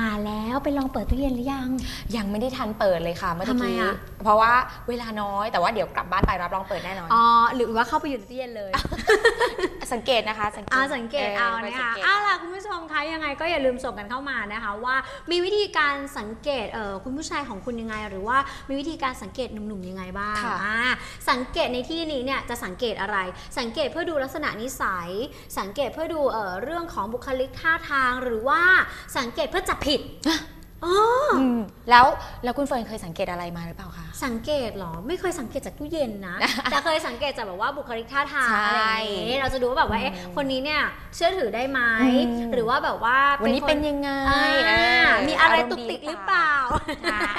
มาแล้วไปลองเปิดตู้เย็นหรือยัง ยังไม่ได้ทันเปิดเลยค่ะเมื่อทำไมกี้อะเพราะว่าเวลาน้อยแต่ว่าเดี๋ยวกลับบ้านไปรับรองเปิดแน่นอน อ๋อ หรือว่าเข้าไปอยู่ในตู้เย็นเลย สังเกตนะคะ สังเกตอ่าสังเกตเอาไปนะสังคะเกตเอาล่ะคุณผู้ชมคะยังไงก็อย่าลืมส่งกันเข้ามานะคะว่ามีวิธีการสังเกตเออคุณผู้ชายของคุณยังไง หรือว่ามีวิธีการสังเกตหนุ่มๆยังไงบ้างค่ะอ่าสังเกตในที่นี้เนี่ยจะสังเกตอะไร สังเกตเพื่อดูลักษณะนิสัย สังเกตเพื่อดูเออเรื่องของบุคลิกท่าทางหรือว่าสังเกตเพื่อจับผิด อ๋อมแล้วแล้วคุณเฟิร์นเคยสังเกตอะไรมาหรือเปล่าคะ สังเกตเหรอ ไม่เคยสังเกตจากตู้เย็นนะ แต่เคยสังเกตจากแบบว่าบุคลิกท่าทางใช่อะไรอย่างนี้เราจะดูว่าแบบว่าเอ๊ะอืมคนนี้เนี่ยเชื่อถือได้ไหมอืม หรือว่าแบบว่าวันนี้คเป็นยังไงอ่าเออมีอะไรารมณ์ตุกดีติกหรือเปล่า ใช่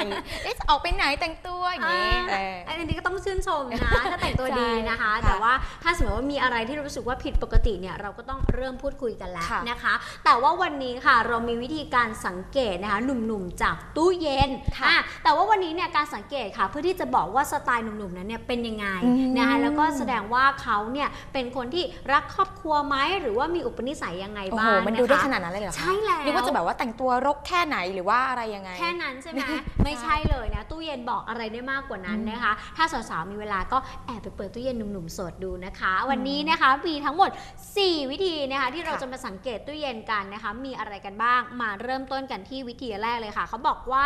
เอ๊ะจะออกไปไหนแต่งตัวอย่างนี้เออ อันนี้ก็ต้องชื่นชมนะ ถ้าแต่งตัวดีนะคะ ใช่ค่ะแต่ว่าถ้าสมมติว่ามีอะไรที่รู้สึกว่าผิดปกติเนี่ยเราก็ต้องเริ่มพูดคุยกันแล้วค่ะนะคะ แต่ว่าวันนี้ค่ะเรามีวิธีการสังเกตนะคะหนุ่มๆ จากตู้เย็นค่ะอะแต่ว่าวันนี้เนี่ยการสังเกตค่ะ เพื่อที่จะบอกว่าสไตล์หนุ่มๆนั้นเนี่ยเป็นยังไงอืมนะคะแล้วก็แสดงว่าเขาเนี่ยเป็นคนที่รักครอบครัวไหมหรือว่ามีอุปนิสัยยังไงโอ้โหบ้างมันดูได้ะคะขนาดนั้นเลยเหรอคะใช่แล้วนึกว่าจะแบบว่าแต่งตัวรกแค่ไหนหรือว่าอะไรยังไง แค่นั้นใช่ไหมไม่ใช่เลยนะตู้เย็นบอกอะไรได้มากกว่านั้นนะคะ ถ้าสาวๆมีเวลาก็แอบไปเปิดตู้เย็นหนุ่มๆโสดดูนะคะ วันนี้นะคะมีทั้งหมด 4 วิธีนะคะที่เราค่ะจะมาสังเกตตู้เย็นกันนะคะ มีอะไรกันบ้างมาเริ่มต้นกันที่วิธีแรกเลยค่ะ เขาบอกว่า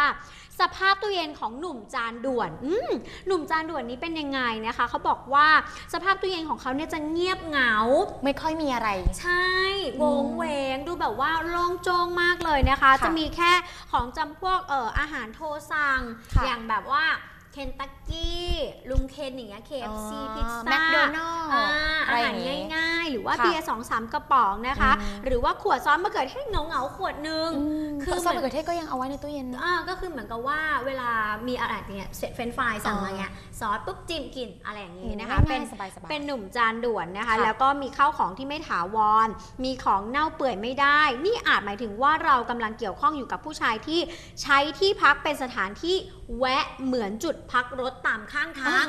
สภาพตู้เย็นของหนุ่มจานด่วนอืมหนุ่มจานด่วนนี้เป็นยังไงนะคะ เขาบอกว่าสภาพตู้เย็นของเขาเนี่ยจะเงียบเหงา ไม่ค่อยมีอะไร ใช่วงเวงดูแบบว่าโล่งโจงมากเลยนะคะค่ะจะมีแค่ของจำพวกเอ่ออาหารโทรสั่งค่ะอย่างแบบว่า เคนตักกี้ลุงเคนอย่างเงี้ย KFC พิซซ่าแมคโดนัลอ่าอะอาไรอหารย่างงี้ง่ายๆ หรือว่าค่ะเบียร์สองสามกระป๋องนะคะอืมหรือว่าขวดซอสมะเขือเทศเหงาเหงาๆขวดหนึง คืคืออเหมืซออนสมะเขือเทศก็ยังเอาไว้ในตู้เย็นนะอ่าก็คือเหมือนกับว่าเวลามีอะไรอย่างเงี้ยเฟรนฟรายสั่งมาเงี้ยซอสปุ๊บจิ้มกินอะไรอย่างงี้นะคะง่ายๆเป็นสบายๆเป็นหนุ่มจานด่วนนะคะค่ะแล้วก็มีข้าวของที่ไม่ถาวร มีของเน่าเปื่อยไม่ได้ นี่อาจหมายถึงว่าเรากำลังเกี่ยวข้องอยู่กับผู้ชายที่ใช้ที่พักเป็นสถานที่ แวะเหมือนจุดพักรถตามข้างทาง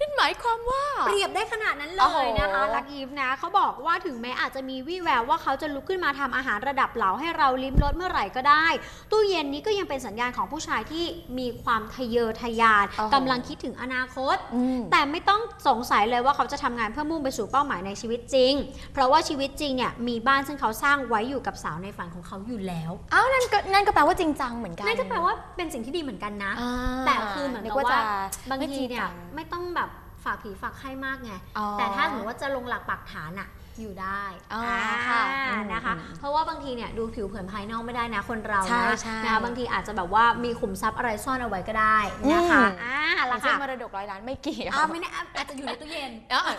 นั่นหมายความว่า เปรียบได้ขนาดนั้นเลโอ้โหยนะคะลักอีฟนะเขาบอกว่าถึงแม้อาจจะมีวี่แววว่าเขาจะลุกขึ้นมาทำอาหารระดับเหลาให้เราลิ้มรสเมื่อไหร่ก็ได้ ตู้เย็นนี้ก็ยังเป็นสัญญาณของผู้ชายที่มีความทะเยอทะยานโอ้โหกำลังคิดถึงอนาคตอืมแต่ไม่ต้องสงสัยเลยว่าเขาจะทำงานเพื่อมุ่งไปสู่เป้าหมายในชีวิตจริง เพราะว่าชีวิตจริงเนี่ยมีบ้านซึ่งเขาสร้างไว้อยู่กับสาวในฝันของเขาอยู่แล้วอ้าวนั่นก็นั่นก็แปลว่าจริงจังเหมือนกันนั่นก็แปลว่าเป็นสิ่งที่ดีเหมือนกันนะอ่าแต่คือเหมือนกับว่าจะบางไม่ทีเนี่ยจริงจังไม่ต้องแบบ ฝากผีฝากไข้มากไงอ๋อแต่ถ้าสมมติว่าจะลงหลักปักฐานอะอยู่ได้อ๋ออ่าค่ะอืมนะคะอืมเพราะว่าบางทีเนี่ยดูผิวเผินภายนอกไม่ได้นะคนเราใช่นะใช่นะคะบางทีอาจจะแบบว่ามีขุมทรัพย์อะไรซ่อนเอาไว้ก็ได้นะคะอืมอ่าหลัละงจากค่ะมรดกร้อยล้านไม่เกี่ยวอ่าไม่แน่อาจจะอยู่ในตู้เย็นเออ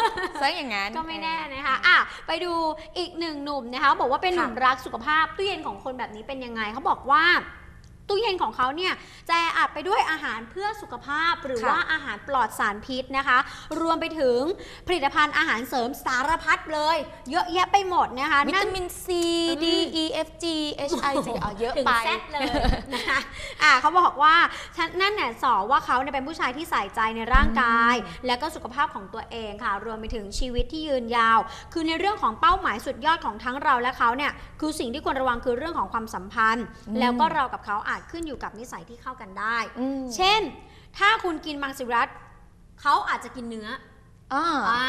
ซะอย่างนั้นก็ไม่แน่นะคะอะไปดูอีกหนึ่งหนุ่มนะคะบอกว่าเป็นหนุ่มค่ะรักสุขภาพตู้เย็นของคนแบบนี้เป็นยังไงเขาบอกว่า ตู้เย็นของเขาเนี่ยจะอัดไปด้วยอาหารเพื่อสุขภาพหรือค่ะว่าอาหารปลอดสารพิษนะคะ รวมไปถึงผลิตภัณฑ์อาหารเสริมสารพัดเลย เยอะแยะไปหมดนะคะวินั่ตานมิน C D E F G H I J เอาเยอะถึงไป แซดเลยนะคะอ่าเขาบอกว่าฉันนั่นเนี่ยสอว่าเขาเนี่ยเป็นผู้ชายที่ใส่ใจในร่างกาย แล้วก็สุขภาพของตัวเองค่ะ รวมไปถึงชีวิตที่ยืนยาว คือในเรื่องของเป้าหมายสุดยอดของทั้งเราและเขาเนี่ยคือสิ่งที่ควรระวังคือเรื่องของความสัมพันธ์ อืม แล้วก็เรากับเขาอาจขึ้นอยู่กับนิสัยที่เข้ากันได้ อืม เช่น ถ้าคุณกินมังสวิรัตเขาอาจจะกินเนื้อ อ่าอ่า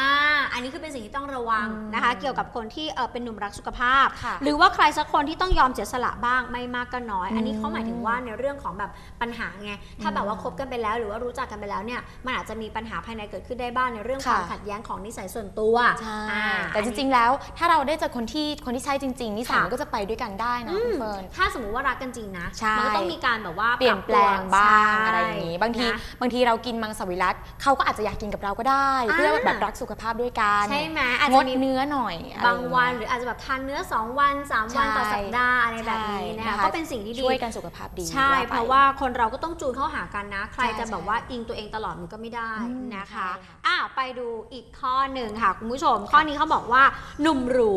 อันนี้คือเป็นสิ่งที่ต้องระวังอืมนะคะ เกี่ยวกับคนที่เออเป็นหนุ่มรักสุขภาพ ค่ะหรือว่าใครสักคนที่ต้องยอมเสียสละบ้างไม่มากก็น้อยอืมอันนี้เขาหมายถึงว่าในเรื่องของแบบปัญหาไงถ้าแบบว่าคบกันไปแล้ว หรือว่ารู้จักกันไปแล้วเนี่ยมันอาจจะมีปัญหาภายในเกิดขึ้นได้บ้างในเรื่องความค่ะ ขัดแย้งของนิสัยส่วนตัวใช่อ่า แต่จริงๆ แล้วถ้าเราได้เจอคนที่คนที่ใช่จริง ๆนิสัยค่ะ มันก็จะไปด้วยกันได้นะอืคุมณเฟิร์น ถ้าสมมุติว่ารักกันจริงนะ ใช่ มัก็ต้องมีการแบบว่าเปลี่ยนแปลงรับตัวบ้างใช่อะไรอย่างนี้ บางทีนะ บางทีเรากินมังสวิรัตเขาก็อาจจะอยากกินกับเราก็ได้อ่าเพื่อแบบรักสุขภาพด้วยกันใช่ไหมอาจงจะดมีเนื้อหน่อยอะไรบางวันหอย่รืออาจจะแบบทานเนื้อ 2 วัน 3 วันใช่ต่อสัปดาห์อะไรแบบนี้นะคะใช่นะคะก็เป็นสิ่งที่ดีช่วยกันสุขภาพดีใช่ไปเพราะว่าคนเราก็ต้องจูนเข้าหากันนะ ใครใช่จะแบบว่าอิงตัวเองตลอดมันก็ไม่ได้อืมนะคะใช่ค่ะอะไปดูอีกข้อหนึ่งค่ะคุณผู้ชม ข้อนี้เขาบอกว่าหนุ่มหรู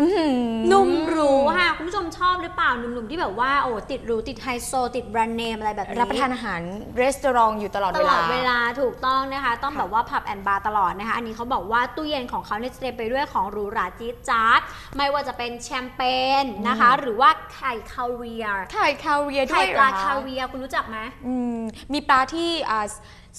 อื้อหือหนุ่มหรูค่ะคุณผู้ชมชอบหรือเปล่าหนุ่มๆที่แบบว่าโอ้ติดหรูติดไฮโซ ติดแบรนด์เนมอะไรแบบนี้รับประทานอาหารรีสอร์ทอยู่ตลอดตเวลลาอดเวลาถูกต้องนะคะ ต้องแบบว่าผับแอนบาร์ตลอดก่อนนะคะอันนี้เขาบอกว่าตู้เย็นของเขาเนี่ยจะเต็มไปด้วยของหรูหราจี๊ดจ๊าดไม่ว่าจะเป็นแชมเปญนะคะ หรือว่าไข่คาเวียร์ไข่คาเวียร์ด้ไข่วยปลาเหรอคาเวียร์คุณรู้จักไหม อืมมีปลาที่อ่า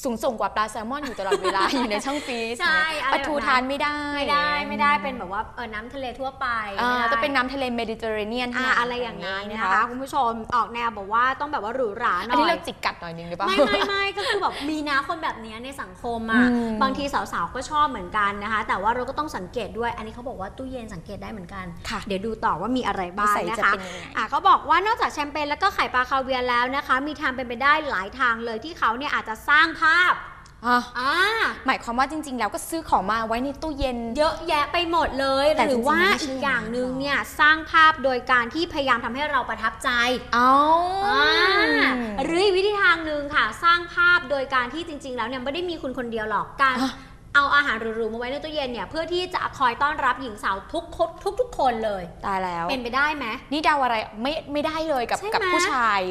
สูงส่งกว่าปลาแซลมอนอยู่ตลอดเวลา อยู่ในช่องฟรีซใช่อะไรปลาทูแบบนั้นทานไม่ได้ไม่ได้ไม่ได้เป็นแบบว่าเออน้ำทะเลทั่วไปอ่าไม่ได้ ต้องเป็นน้ำทะเลเมดิเตอร์เรเนียนอ่าอะไรอย่างนั้นนะคะคุณผู้ชมออกแนวแบบว่าต้องแบบว่าหรูหราหน่อันอนี้ยเราจิกกัดหน่อยนึงหรือเปล่า ไม่ไม่ไม่ก็คือแบบมีนะคนแบบเนี้ยในสังคมอะอืม บางทีสาวๆก็ชอบเหมือนกันนะคะ แต่ว่าเราก็ต้องสังเกตด้วย อันนี้เขาบอกว่าตู้เย็นสังเกตได้เหมือนกัน ค่ะเดี๋ยวดูต่อว่ามีอะไรบ้างนิสัยนะจะคะ เป็นยังไง อะเขาบอกว่านอกจากแชมเปญแล้วก็ไข่ปลาคาเวียร์แล้วนะคะ มีทางเป็นไปได้หลายทางเลยที่เขาเนี่ยอาจจะสร้างภาพอะอ่าหมายความว่าจริง ๆ แล้วก็ซื้อของมาไว้ในตู้เย็น เยอะแยะไปหมดเลย แต่หรือว่าจริงๆไม่ใช่อีกอย่างหนึ่งเนี่ยสร้างภาพโดยการที่พยายามทำให้เราประทับใจเอาอ่าหรืออีกวิธีทางหนึ่งค่ะ สร้างภาพโดยการที่จริง ๆ แล้วเนี่ยไม่ได้มีคุณคนเดียวหรอกการอะ เอาอาหารหรูๆมาไว้ในตู้เย็นเนี่ยเพื่อที่จะคอยต้อนรับหญิงสาวทุกคนทุกๆคนเลย ตายแล้ว เป็นไปได้ไหม นี่เดาอะไรไม่ไม่ได้เลยกับใช่ไหมกับผู้ชาย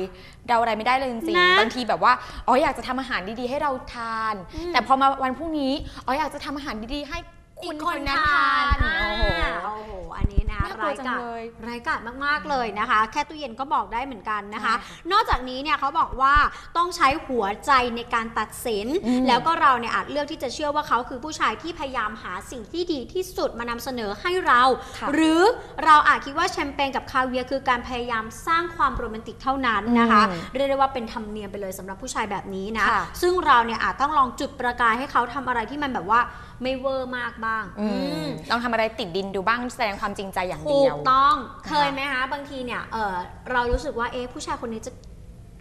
เดาอะไรไม่ได้เลยจริงนะๆบางทีแบบว่าอ๋ออยากจะทำอาหารดีๆ ให้เราทาน อืม แต่พอมาวันพรุ่งนี้อ๋ออยากจะทำอาหารดีๆให้คุณคนนั้นทานอ่าโอ้โหโอ้โห อันนี้ นะน่ากลัวร้ายจังกาจเลยร้ายกาจมากๆเลยนะคะ แค่ตู้เย็นก็บอกได้เหมือนกันนะคะใช่นอกจากนี้เนี่ยเขาบอกว่าต้องใช้หัวใจในการตัดสินอืมแล้วก็เราเนี่ยอาจเลือกที่จะเชื่อว่าเขาคือผู้ชายที่พยายามหาสิ่งที่ดีที่สุดมานำเสนอให้เราค่ะหรือเราอาจคิดว่าแชมเปญกับคาเวียร์คือการพยายามสร้างความโรแมนติกเท่านั้นนะคะอืมเรียกได้ว่าเป็นธรรมเนียมไปเลยสำหรับผู้ชายแบบนี้นะค่ะซึ่งเราเนี่ยอาจต้องลองจุดประกายให้เขาทำอะไรที่มันแบบว่าไม่เวอร์มากบ้างอือืมมลองทำอะไรติดดินดูบ้างแสดงความจริงใจอย่างถูเดียกวต้องนะคะเคยไหมคะบางทีเนี่ยเออเรารู้สึกว่าเอ๊ะผู้ชายคนนี้จะ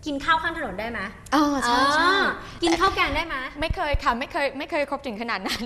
กินข้าวข้างถนนได้ไหมอ๋อใช่ใช่อ่ากินข้าวแกงได้ไหมไม่เคยค่ะไม่เคยไม่เคยครบถึงขนาดนั้น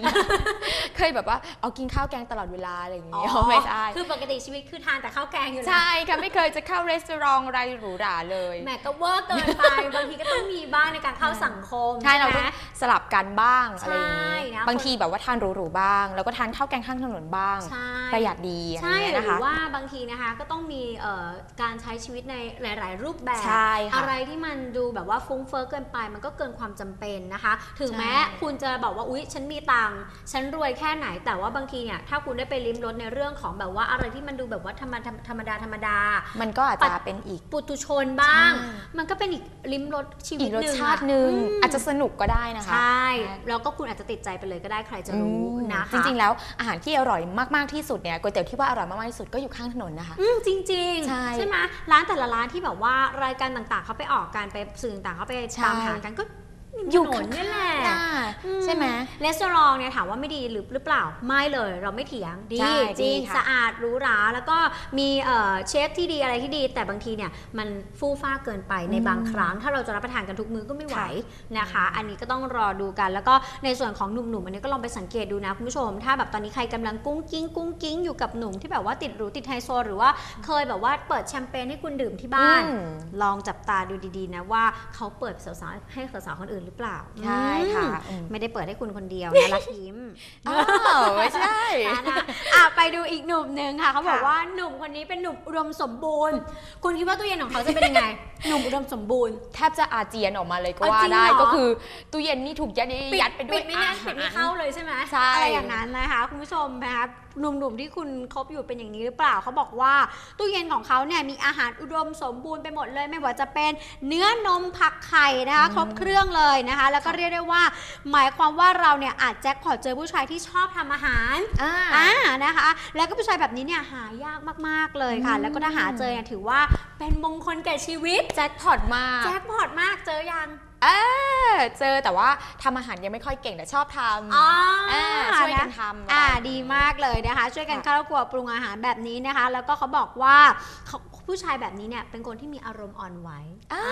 เคยแบบว่าเอากินข้าวแกงตลอดเวลาอะไรอย่างเงี้ยไม่ใช่คือปกติชีวิตคือทานแต่ข้าวแกงอยู่แล้วใช่ค่ะไม่เคยจะเข้ารีสอร์ทอะไรหรูหราเลยแหมก็เวอร์เกินไปบางทีก็ต้องมีบ้างในการเข้าสังคมใช่เราไหต้มองสลับกันบ้างอะไรอย่างใช่นี้นะบางทีแบบว่าทานหรูๆบ้าง แล้วก็ทานข้าวแกงข้างถนนบ้างใช่ประหยัดดีอะไรใช่เงี้ยหนะรือคะว่าบางทีนะคะก็ต้องมีเอ่อการใช้ชีวิตในหลาย ๆ รูปแบบใช่ค่ะอะไรที่มันดูแบบว่าฟุ้งเฟ้อเกินไปมันก็เกินความจำเป็นนะคะ ถึงใช่แม้คุณจะบอกว่าอุ๊ยฉันมีตังค์ฉันรวยแค่ไหนแต่ว่าบางทีเนี่ยถ้าคุณได้ไปลิ้มรสในเรื่องของแบบว่าอะไรที่มันดูแบบว่าธรรมดาธรรมดาธรรมดา มันก็อาจปัจะดเป็นอีกปุตุชนบ้างใช่มันก็เป็นอีกลิ้มรสชีวิอีตกรสหนึ่งชาติหนึ่งมอาจจะสนุกก็ได้นะคะ ใช่แล้วก็คุณอาจจะติดใจไปเลยก็ได้ใครจะรู้อืมนะคะจริงๆแล้วอาหารที่อร่อยมากๆที่สุดเนี่ยก๋วยเตี๋ยวที่ว่าอร่อยมากๆที่สุดก็อยู่ข้างถนนนะคะอืมจริงใช่ไหมร้านแต่ละร้านที่แบบว่ารายการต่างๆเขาไปออกกันไปสื่อต่างๆเขาไปใช่ตามหากันก็ อยู่ถนนนี่แหละข้างๆใช่ไหมรีสอร์ทเนี่ยถามว่าไม่ดีหรือหรือเปล่าไม่เลยเราไม่เถียงดีใช่จริงดีค่ะสะอาดหรูหราแล้วก็มีเอ่อเชฟที่ดีอะไรที่ดี แต่บางทีเนี่ยมันฟู่ฟ้าเกินไปในอืมบางครั้ง ถ้าเราจะรับประทานกันทุกมื้อก็ไม่ไหวค่ะนะคะ อันนี้ก็ต้องรอดูกัน แล้วก็ในส่วนของหนุ่มๆอันนี้ก็ลองไปสังเกตดูนะคุณผู้ชม ถ้าแบบตอนนี้ใครกำลังกุ้งกิ้งกุ้งกิ้งอยู่กับหนุ่มที่แบบว่าติดหรูติดไฮโซหรือว่าเคยแบบว่าเปิดแชมเปญให้คุณดื่มที่บ้านอืมลองจับตาดูดีๆนะว่าเขาเปิดสาวๆให้สาวๆคนอื่นหรือเปล่าใช่ค่ะอืมอืมไม่ได้เปิดให้คุณคนเดียวนะรักยิ้มอ้าวไม่ใช่นะอะไปดูอีกหนุ่มหนึ่งค่ะเขาบอกค่ะว่าหนุ่มคนนี้เป็นหนุ่มอุดมสมบูรณ์ คุณคิดว่าตู้เย็นของเขาจะเป็นยังไง หนุ่มอุดมสมบูรณ์แทบจะอาเจียนออกมาเลยก็เอาว่าจริงได้เหรอก็คือตู้เย็นนี่ถูกยัดยัดไปด้วยปิดไม่แน่นอาหารปิดไม่เข้าเลยใช่ไหมใช่อะไรอย่างนั้นนะคะคุณผู้ชมนะคะ หนุ่มๆที่คุณคบอยู่เป็นอย่างนี้หรือเปล่าเขาบอกว่า ตู้เย็นของเขาเนี่ยมีอาหารอุดมสมบูรณ์ไปหมดเลย ไม่ว่าจะเป็นเนื้อนมผักไข่นะคะครบเครื่องเลยนะคะ แล้วก็เรียกได้ว่า หมายความว่าเราเนี่ยอาจแจ็คพอตเจอผู้ชายที่ชอบทำอาหารอ่าอ่านะคะ แล้วก็ผู้ชายแบบนี้เนี่ยหายากมากๆเลยค่ะอืมแล้วก็ถ้าหาเจอเนี่ยถือว่าเป็นมงคลแก่ชีวิตแจ็คพอตมากแจ็คพอตมากเจอยัง เออเจอแต่ว่าทำอาหารยังไม่ค่อยเก่งแต่ชอบทำอ๋ออ่าช่วยกันนะทำอ่าอะไรดีมากเลยนะคะ ช่วยกันค่ะเข้าครัวปรุงอาหารแบบนี้นะคะ แล้วก็เขาบอกว่าเขา ผู้ชายแบบนี้เนี่ยเป็นคนที่มีอารมณ์อ่อนไหวอ่า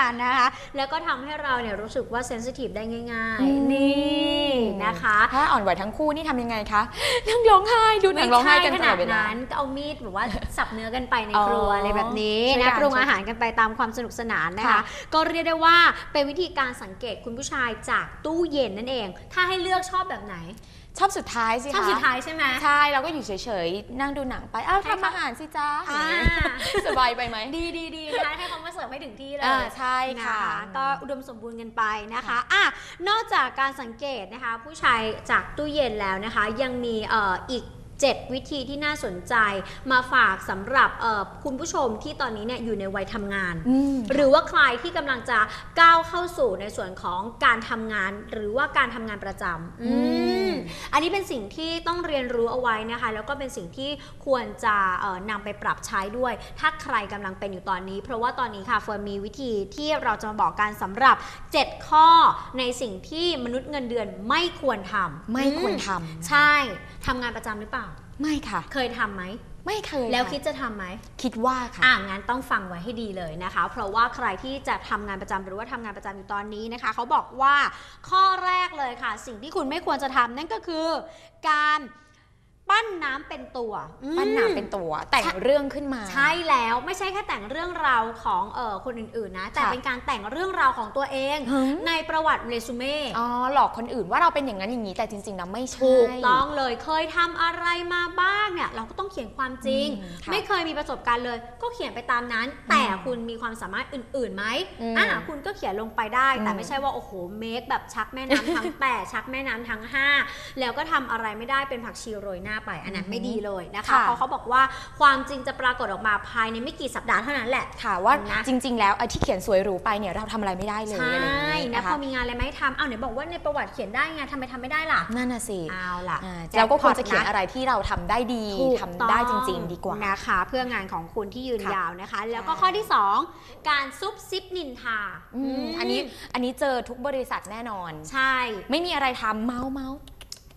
อ่านะคะแล้วก็ทำให้เราเนี่ยรู้สึกว่าเซนซิทีฟได้ง่ายอืมๆนี่นะคะ ถ้าอ่อนไหวทั้งคู่นี่ทำยังไงคะนั่งร้องไห้ดูหนังร้องไห้กันตลอดเวลานั้นก็เอามีดแบบว่าสับเนื้อกันไปในอ๋อครัวอะไรแบบนี้ช่วยกันะนปรุงอาหารกันไปตามความสนุกสนานนะคะค่ะก็เรียกได้ว่าเป็นวิธีการสังเกตคุณผู้ชายจากตู้เย็นนั่นเอง ถ้าให้เลือกชอบแบบไหน ชอบสุดท้ายสิชอบคะสุดท้ายใช่ไหม ใช่เราก็อยู่เฉยๆ นั่งดูหนังไป อ้าวใช่ค่ะ ทำอาหารสิจ้าอ่าสบายไปไหมดีดีดีนะคะให้เขามาเสิร์ฟให้ถึงที่เลย อ่าใช่ค่ะ นก็อุดมสมบูรณ์กันไปนะคะอะนอกจากการสังเกตนะคะ ผู้ชายจากตู้เย็นแล้วนะคะ ยังมีเอ่ออีก 7 วิธีที่น่าสนใจมาฝากสำหรับเอ่อคุณผู้ชมที่ตอนนี้เนี่ยอยู่ในวัยทำงานอืมหรือว่าใครที่กำลังจะก้าวเข้าสู่ในส่วนของการทำงาน หรือว่าการทำงานประจำอืมอันนี้เป็นสิ่งที่ต้องเรียนรู้เอาไว้นะคะ แล้วก็เป็นสิ่งที่ควรจะเอ่อนำไปปรับใช้ด้วย ถ้าใครกำลังเป็นอยู่ตอนนี้ เพราะว่าตอนนี้ค่ะเฟิร์นมีวิธีที่เราจะมาบอกกันสำหรับ 7 ข้อในสิ่งที่มนุษย์เงินเดือนไม่ควรทำไม่ควรทอืมำใช่ทำงานประจำหรือเปล่า ไม่ค่ะ เคยทำไหม ไม่เคยแล้วะคิดจะทำไหม คิดว่าค่ะ อ่างั้นต้องฟังไว้ให้ดีเลยนะคะ เพราะว่าใครที่จะทำงานประจำหรือว่าทำงานประจำอยู่ตอนนี้นะคะ เขาบอกว่าข้อแรกเลยค่ะ สิ่งที่คุณไม่ควรจะทำนั่นก็คือ การ ปั้นน้ำเป็นตัวปั้นหนาอืมเป็นตัว แต่งเรื่องขึ้นมา ใช่แล้วไม่ใช่แค่แต่งเรื่องราวของเออคนอื่นๆนะ แต่ค่ะเป็นการแต่งเรื่องราวของตัวเองหึในประวัติเรซูเม่ อ๋อหลอกคนอื่นว่าเราเป็นอย่างนั้นอย่างนี้แต่จริงๆแล้วไม่ใช่ ถูกต้องเลยเคยทำอะไรมาบ้างเนี่ย เราก็ต้องเขียนความจริง อืมค่ะไม่เคยมีประสบการณ์เลย ก็เขียนไปตามนั้น แต่คุณมีความสามารถอื่นๆไหมอืมอ่าคุณก็เขียนลงไปได้ แต่อืมไม่ใช่ว่าโอ้โหเมคแบบชักแม่น้ำทั้ง แปดชักแม่น้ำทั้งห้าแล้วก็ทำอะไรไม่ได้เป็นผักชีโรยหน้าไปอันนั้นไม่ดีเลยนะคะค่ะเพราะเขาบอกว่าความจริงจะปรากฏออกมาภายในไม่กี่สัปดาห์เท่านั้นแหละค่ะว่านะจริง ๆ แล้วไอ้ที่เขียนสวยหรูไปเนี่ยเราทำอะไรไม่ได้เลยใช่อะไรอย่างนี้นะนะพคะอมีงานอะไรไหมทำเอาไหนบอกว่าในประวัติเขียนได้ไงทำไมทำไม่ได้ล่ะนั่นน่ะสิเอาล่ะอ่าแจ็เราก็ควรพอตจะเขียนอะไรที่เราทำได้ดีถูกทำได้จริง ๆ ดีกว่านะคะเพื่องานของคุณที่ยืนค่ะยาวนะคะ แล้วก็ใช่ข้อที่ 2 การซุบซิบนินทาอืมอันนี้อันนี้เจอทุกบริษัทแน่นอน ใช่ ไม่มีอะไรทำเมาส์เมาส์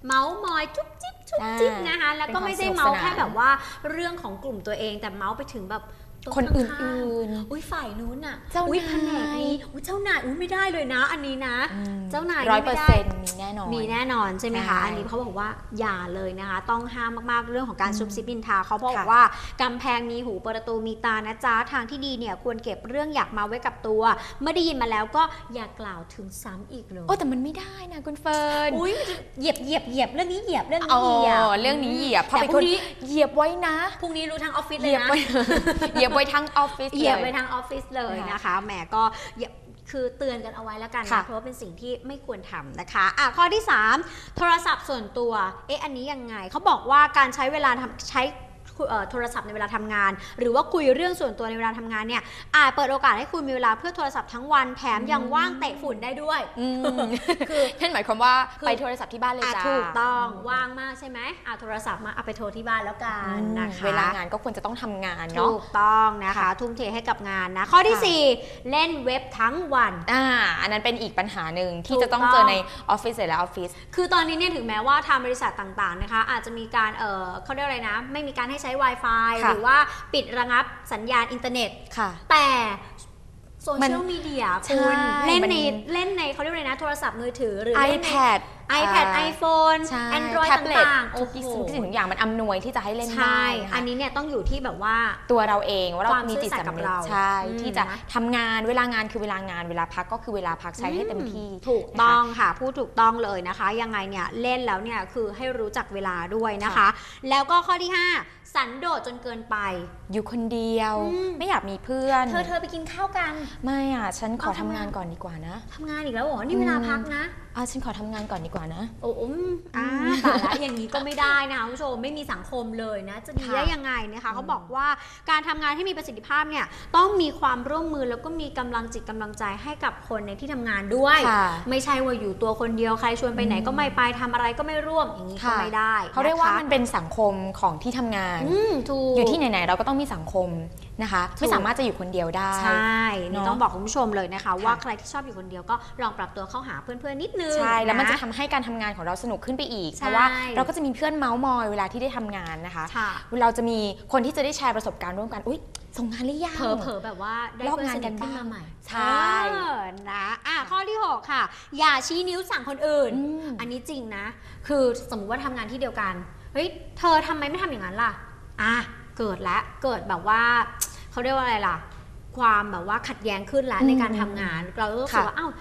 เมาส์มอยจุ๊บจิ๊บ จุ๊บจิ๊บอ่านนะคะ แล้วก็เป็นความไม่ได้สนุกเมาส์สนานแค่แบบว่าเรื่องของกลุ่มตัวเอง แต่เมาส์ไปถึงแบบโต๊ะ คนอื่ข้างนๆ อุ้ยฝ่ายนู้นอะเจ้านายอุ้ยแผนกนี้อุ้ยเจ้านายอุ้ยไม่ได้เลยนะ อันนี้นะๆเจ้านายร้อยไม่เปอร์ได้เซ็นต์มีแน่นอน มีแน่นอนใช่ไหมคะใช่อันนี้เขาบอกว่าอย่าเลยนะคะ ต้องห้ามมากๆเรื่องของการอืมซุบซิบนินทาเขาบอกค่ะว่ากำแพงมีหูประตูมีตานะจ๊ะทางที่ดีเนี่ยควรเก็บเรื่องอยากมาไว้กับตัวเมื่อได้ยินมาแล้วก็อย่ากล่าวถึงซ้ำอีกเลยโอ้แต่มันไม่ได้นะคุณเฟิร์นอุ้ยมันจะเหยียบเหยียบเหยียบเรื่องนี้เหยียบเรื่องอ๋นี้อเหยียบเรื่องนี้เหยียบพอแต่เป็นพครุ่นงนี้เหยียบไว้นะพรุ่งนี้รู้ทั้งออฟฟิศเหเลยียยบนะไว้เหยียบไว้ทั้งออฟฟิศเหยียบเลไปยทางออฟฟิศเลยนะคะแหมก็อย่าคือเตือนกันเอาไว้แล้วกันค่ะนะเพราะว่าเป็นสิ่งที่ไม่ควรทำนะคะอะข้อที่ 3 โทรศัพท์ส่วนตัว เอ๊ะอันนี้ยังไงเขาบอกว่าการใช้เวลาทำใช้เอ่อ โทรศัพท์ในเวลาทำงาน หรือว่าคุยเรื่องส่วนตัวในเวลาทำงานเนี่ยอาจเปิดโอกาสให้คุณมีเวลาเพื่อโทรศัพท์ทั้งวันแถมยังว่างเตะฝุ่นได้ด้วยอืมคือนั่นหมายความว่าคือไปโทรศัพท์ที่บ้านเลยอะจ้าถูกต้องมว่างมากใช่ไหมอะโทรศัพท์มาเอาไปโทรที่บ้านแล้วกันอืมนะคะเวลางานก็ควรจะต้องทำงานเนาะถูกต้องนะคะค่ะทุ่มเทให้กับงานนะข้อที่ค่ะสี่เล่นเว็บทั้งวันอ่าอันนั้นเป็นอีกปัญหาหนึ่งที่ถูกจะต้องต้องเจอในออฟฟิศเสร็จแล้วออฟฟิศคือตอนนี้เนี่ยถึงแม้ว่าทางบริษัทต่างๆนะคะ อาจจะมีการเออเขาเรียกอะไรนะ ไม่มีการให้ใช้ Wi-Fi ค่ะ หรือว่าปิดระงับสัญญาณอินเทอร์เน็ต ค่ะ แต่โซมัเชีนยลมีเดียใช่คุณ เล่นมันในเล่นในเขาเรียกอะไรนะ โทรศัพท์มือถือหรือเล่นใน iPad iPad อ่า iPhone ใช่ Android แท็บเล็ตต่างๆทุโอ้กโหสิ่งทุกสิ่งทุกอย่างมันอำนวยที่จะให้เล่นใช่ ได้นะคะอันนี้เนี่ยต้องอยู่ที่แบบว่า ตัวเราเองว่าเราความมีจิตซื่อสัตย์กับสำนึกเราใช่ อืมที่จะนะ ทำงานเวลางานคือเวลางานเวลาพักก็คือเวลาพักใช้ให้เต็มที่ถูกต้องค่ะพูดถูกต้องเลยนะคะ ยังไงเนี่ยเล่นแล้วเนี่ยคือให้รู้จักเวลาด้วยนะคะแล้วก็ข้อที่ 5 สันโดษจนเกินไป อยู่คนเดียว อืม ไม่อยากมีเพื่อน เธอเธอไปกินข้าวกัน ไม่อะ ฉันขอเอาทำทำไมงานก่อนดีกว่านะ ทำงานอีกแล้วเหรอ นี่เวลาพักนะ อะฉันขอทำงานก่อนดีกว่านะ โอ้อืมอ่าแต่ละอย่างนี้ก็ไม่ได้นะคะคุณผู้ชมไม่มีสังคมเลยนะ จะดีค่ะได้ยังไงนะคะเขาบอกว่าการทำงานให้มีประสิทธิภาพเนี่ยต้องมีความร่วมมือแล้วก็มีกำลังจิตกำลังใจให้กับคนในที่ทำงานด้วยค่ะไม่ใช่ว่าอยู่ตัวคนเดียวใครชวนไปไหนก็ไม่ไปทำอะไรก็ไม่ร่วมอย่างนี้ก็ค่ะไม่ได้เขาเรียกว่าะคะมันเป็นสังคมของที่ทำงานอืมถูกอยู่ที่ไหนๆเราก็ต้องมีสังคมนะคะถูกไม่สามารถจะอยู่คนเดียวได้ ใช่นี่เนอะต้องบอกคุณผู้ชมเลยนะคะค่ะว่าใครที่ชอบอยู่คนเดียวก็ลองปรับตัวเข้าหาเพื่อนๆนิดนึงใช่แล้วมันจะนทำให้การทำงานของเราสนุกขึ้นไปอีกใช่เพราะว่าเราก็จะมีเพื่อนเมาส์มอยเวลาที่ได้ทำงานนะคะค่ะเราจะมีคนที่จะได้แชร์ประสบการณ์ร่วมกันอุ้ยส่งงานหรือยังเผลอๆแบบว่าได้ลอกเพื่อนงานสนิกัทนขึ้นบ้างมาใหม่ ใช่เออนะอะข้อที่ 6 ค่ะ อย่าชี้นิ้วสั่งคนอื่นอืมอันนี้จริงนะ คือสมมุติว่าทำงานที่เดียวกัน เฮ้ย เธอทำไมไม่ทำอย่างนั้นล่ะ อะ เกิดแล้วเกิดแบบว่าเขาเรียกว่าอะไรล่ะ ความแบบว่าขัดแย้งขึ้นแล้วอืมในการทำงาน เราก็รู้สึกค่ะว่าอ้าว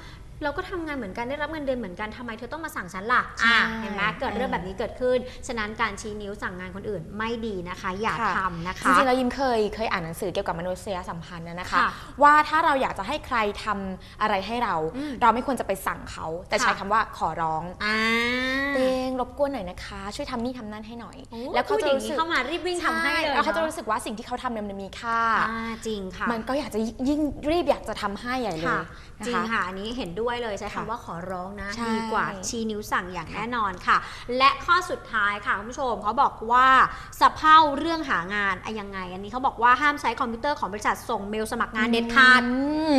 เราก็ทำงานเหมือนกันได้รับเงินเดือนเหมือนกันทำไมเธอต้องมาสั่งฉันล่ะใช่อะเห็นไหมเกิดเรื่องแบบนี้เกิดขึ้น ฉะนั้นการชี้นิ้วสั่งงานคนอื่นไม่ดีนะคะ อย่าค่ะทำนะจคะริงๆแล้วยิมเคยเคยอ่านหนังสือเกี่ยวกับมนุษยสัมพันธ์นะนะคะค่ะว่าถ้าเราอยากจะให้ใครทำอะไรให้เราอืมเราไม่ควรจะไปสั่งเขา แต่ใช้ค่ะคำว่าขอร้องอ่าเตงรบกวนหน่อยนะคะ ช่วยทำนี่ทำนั่นให้หน่อยโอ้แล้วเขาพูดจะอย่างรู้นี้สึกเข้ามารีบวิ่งทำให้เลยแล้วเขาจะนอรู้สึกว่าสิ่งที่เขาทำเนี่ยมันมีค่าอ่าจริงค่ะมันก็อยากจะยิ่งรีบอยากจะทำให้ใหญ่เลยค่ะนจริงค่ะอันนี้เห็นด้วยเลย ใช้ค่ะคำว่าขอร้องนะใช่ดีกว่าชี้นิ้วสั่งอย่างแน่นอนค่ะ และข้อสุดท้ายค่ะคุณผู้ชมเขาบอกว่าสะเพร่าเรื่องหางานอะยังไง อันนี้เขาบอกว่าห้ามใช้คอมพิวเตอร์ของบริษัทส่งเมลสมัครงานเด็ดขาดอืม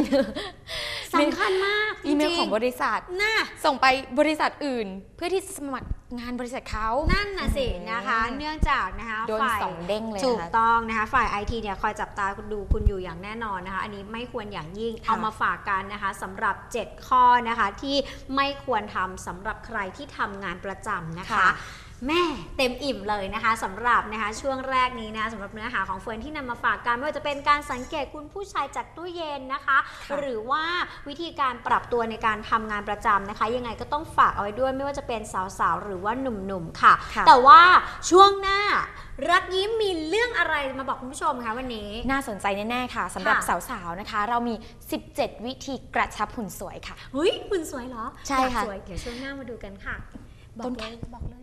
สำคัญมากอีเมลจริๆของบริษัทน่ะส่งไปบริษัทอื่น เพื่อที่จะสมัคร งานบริษัทเขา นั่นน่ะสิอืมนะคะ เนื่องจากนะคะโดนฝ่ายสองเด้งเลยถูกนะคะต้องนะคะฝ่ายไอทีเนี่ยคอยจับตาดูคุณอยู่อย่างแน่นอนนะคะ อันนี้ไม่ควรอย่างยิ่งค่ะเอามาฝากกันนะคะสำหรับ 7 ข้อนะคะที่ไม่ควรทำสำหรับใครที่ทำงานประจำนะคะค่ะ แม่เต็มอิ่มเลยนะคะสำหรับนะคะช่วงแรกนี้นะคะสำหรับเนื้อหาของเฟิร์นที่นำมาฝากกันไม่ว่าจะเป็นการสังเกตคุณผู้ชายจากตู้เย็นนะคะค่ะหรือว่าวิธีการปรับตัวในการทำงานประจำนะคะ ยังไงก็ต้องฝากเอาไว้ด้วยไม่ว่าจะเป็นสาวๆ หรือว่าหนุ่มๆค่ะ ค่ะแต่ว่าช่วงหน้ารักยิ้มมีเรื่องอะไรมาบอกคุณผู้ชมคะวันนี้ น่าสนใจแน่ๆค่ะสำหรับค่ะ สาวๆนะคะ เรามี 17 วิธีกระชับหุ่นสวยค่ะ เฮ้ยคุณสวยเหรอใช่ค่ะอยากสวยเดี๋ยวช่วงหน้ามาดูกันค่ะบอกต้นเลยบอกเลยบอก